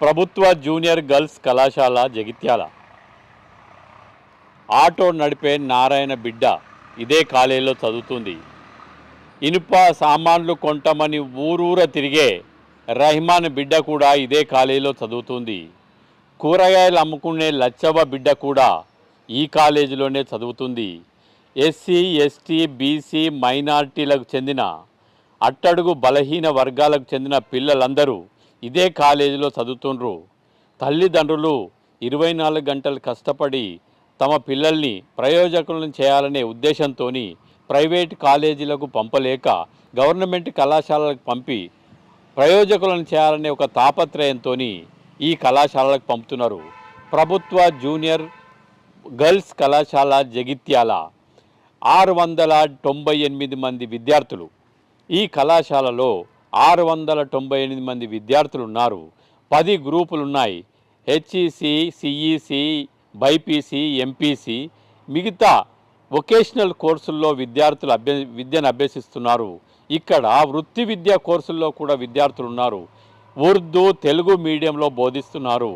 ప్రభుత్వ junior girls కళాశాల Jagtial. Auto నడిపే నారాయణ బిడ్డ ఇదే కాలేజీలో చదువుతుంది. ఇనుప సామాన్లు కొంటమని ఊరూర తిరిగే రహమాన్ బిడ్డ కూడా ఇదే కాలేజీలో చదువుతుంది. కూరగాయలు అమ్ముకునే లచ్చవ్వ బిడ్డ కూడా ఈ కాలేజీలోనే చదువుతుంది. ఎస్సీ ఎస్టీ బీసీ మైనార్టీలకు చెందిన అట్టడుగు బలహీన వర్గాలకు చెందిన పిల్లలందరూ ఇదే కాలేజీలో చదువుతుండ్రు. తల్లిదండ్రులు ఇరవై నాలుగు గంటలు కష్టపడి తమ పిల్లల్ని ప్రయోజకులను చేయాలనే ఉద్దేశంతో ప్రైవేట్ కాలేజీలకు పంపలేక గవర్నమెంట్ కళాశాలలకు పంపి ప్రయోజకులను చేయాలనే ఒక తాపత్రయంతో ఈ కళాశాలలకు పంపుతున్నారు. ప్రభుత్వ జూనియర్ గర్ల్స్ కళాశాల జగిత్యాల ఆరు వందల తొంభై ఎనిమిది మంది విద్యార్థులు ఈ కళాశాలలో ఆరు వందల తొంభై ఎనిమిది మంది విద్యార్థులు ఉన్నారు పది గ్రూపులు ఉన్నాయి హెచ్ఈసి సిఈసి బైపీసీ ఎంపీసీ మిగతా వొకేషనల్ కోర్సుల్లో విద్యార్థులు అభ్య విద్యను అభ్యసిస్తున్నారు. ఇక్కడ వృత్తి విద్యా కోర్సుల్లో కూడా విద్యార్థులు ఉన్నారు ఉర్దూ తెలుగు మీడియంలో బోధిస్తున్నారు.